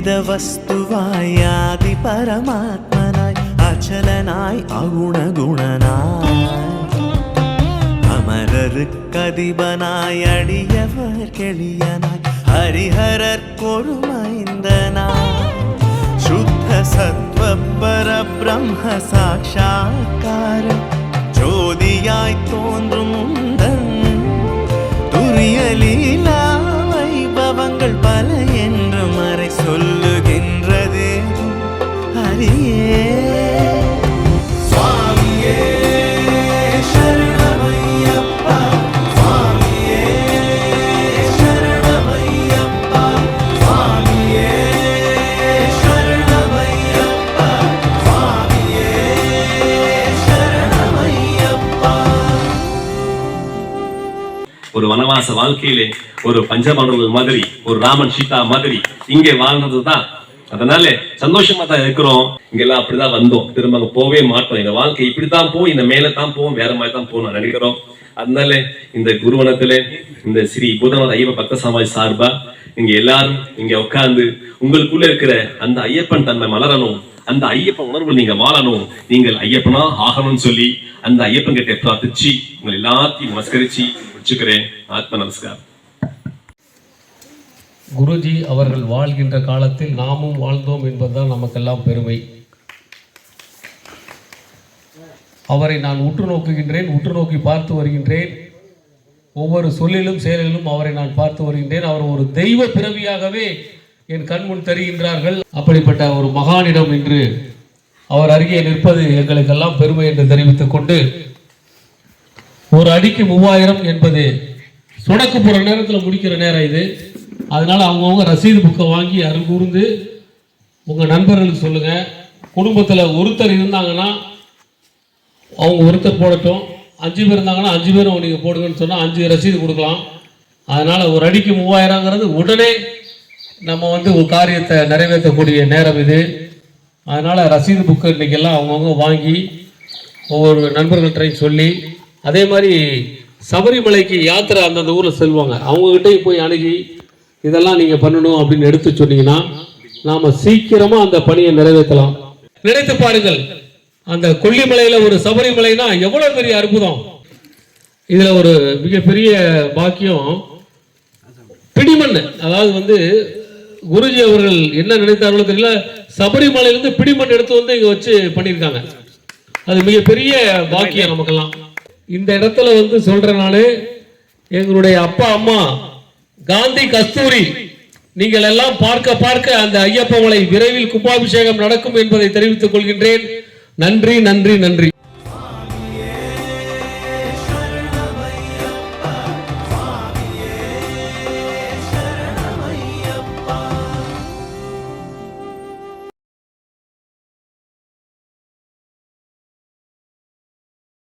அத்வைத வஸ்துவாய் ஆதி பரமாத்மனாய் அச்சலனாய் அகுண குணனாய் அமரருக்கதிபனாய் அடியவர் கெளியனாய் ஹரிஹரர் கொருமைந்தனாய் சுத்த சத்வ பர பிரம்ம சாட்சா்கார ஜோதியாய் தோன்றும் துரியலீலா ஒரு வனவாச வாழ்க்கையிலே ஒரு பஞ்சபாண்டவர்கள் மாதிரி ஒரு ராமன் சீதா மாதிரி இங்கே வாழ்ந்ததுதான். அதனால சந்தோஷமா தான் இருக்கிறோம். இங்கெல்லாம் அப்படிதான் வந்தோம். திரும்ப அங்க போவே மாட்டோம். இந்த வாழ்க்கை இப்படித்தான் போவோம் இந்த மேல தான் போவோம் வேற மாதிரி தான் போகணும் நினைக்கிறோம். அதனால இந்த குருவனத்துல இந்த ஸ்ரீ பூதநாத ஐயப்ப பக்த சமாஜ் சார்பா நீங்க எல்லாரும் இங்க உட்கார்ந்து உங்களுக்குள்ள இருக்கிற அந்த ஐயப்பன் தன்மை மலரணும். அந்த ஐயப்பன் உணர்வு நீங்க வாழணும். நீங்கள் ஐயப்பனா ஆகணும்னு சொல்லி அந்த ஐயப்பன் கிட்ட பிரார்த்திச்சு உங்களை எல்லாத்தையும் நமஸ்கரிச்சு முடிச்சுக்கிறேன். ஆத்ம நமஸ்காரம். குருஜி அவர்கள் வாழ்கின்ற காலத்தில் நாமும் வாழ்ந்தோம் என்பதுதான் நமக்கெல்லாம் பெருமை. அவரை நான் உற்று நோக்குகின்றேன் உற்று நோக்கி பார்த்து வருகின்றேன். ஒவ்வொரு சொல்லிலும் செயலிலும் அவரை நான் பார்த்து வருகின்றேன். அவர் ஒரு தெய்வ பிறவியாகவே என் கண்முன் தெரிகின்றார்கள். அப்படிப்பட்ட ஒரு மகானிடம் இன்று அவர் அருகே நிற்பது எங்களுக்கெல்லாம் பெருமை என்று தெரிவித்துக் கொண்டு ஒரு அடிக்கு மூவாயிரம் என்பது சுடக்கு போகிற நேரத்தில் முடிக்கிற நேரம் இது. அதனால் அவங்கவுங்க ரசீது புக்கை வாங்கி அருள் கூர்ந்து உங்கள் நண்பர்களுக்கு சொல்லுங்கள் குடும்பத்தில் ஒருத்தர் இருந்தாங்கன்னா அவங்க ஒருத்தர் போடட்டும். அஞ்சு பேர் இருந்தாங்கன்னா அஞ்சு பேரும் நீங்கள் போடுங்கன்னு சொன்னால் அஞ்சு ரசீது கொடுக்கலாம். அதனால் ஒரு அடிக்கு மூவாயிரங்கிறது உடனே நம்ம வந்து ஒரு காரியத்தை நிறைவேற்றக்கூடிய நேரம் இது. அதனால் ரசீது புக்கு இன்றைக்கெல்லாம் அவங்கவுங்க வாங்கி ஒவ்வொரு நண்பர்கள்ட்டையும் சொல்லி அதே மாதிரி சபரிமலைக்கு யாத்திரை அந்தந்த ஊரில் செல்வாங்க. அவங்ககிட்டயும் போய் அணுகி இதெல்லாம் நீங்கள் பண்ணணும் அப்படின்னு எடுத்து சொன்னீங்கன்னா நாம் சீக்கிரமாக அந்த பணியை நிறைவேற்றலாம். நினைத்து பாருங்கள் அந்த கொல்லிமலையில் ஒரு சபரிமலைனா எவ்வளோ பெரிய அற்புதம். இதில் ஒரு மிகப்பெரிய பாக்கியம் பிடிமண் அதாவது வந்து குருஜி அவர்கள் என்ன நினைத்தார்களோ தெரியல சபரிமலையிலிருந்து பிடிமண் எடுத்து வந்து இங்க வச்சு பண்ணியிருக்காங்க. அது மிகப்பெரிய பாக்கியம் நமக்கெல்லாம். இந்த இடத்துல வந்து சொல்றேன் எங்களுடைய அப்பா அம்மா காந்தி கஸ்தூரி நீங்கள் எல்லாம் பார்க்க பார்க்க அந்த ஐயப்ப மலை விரைவில் கும்பாபிஷேகம் நடக்கும் என்பதை தெரிவித்துக் கொள்கின்றேன். நன்றி நன்றி நன்றி.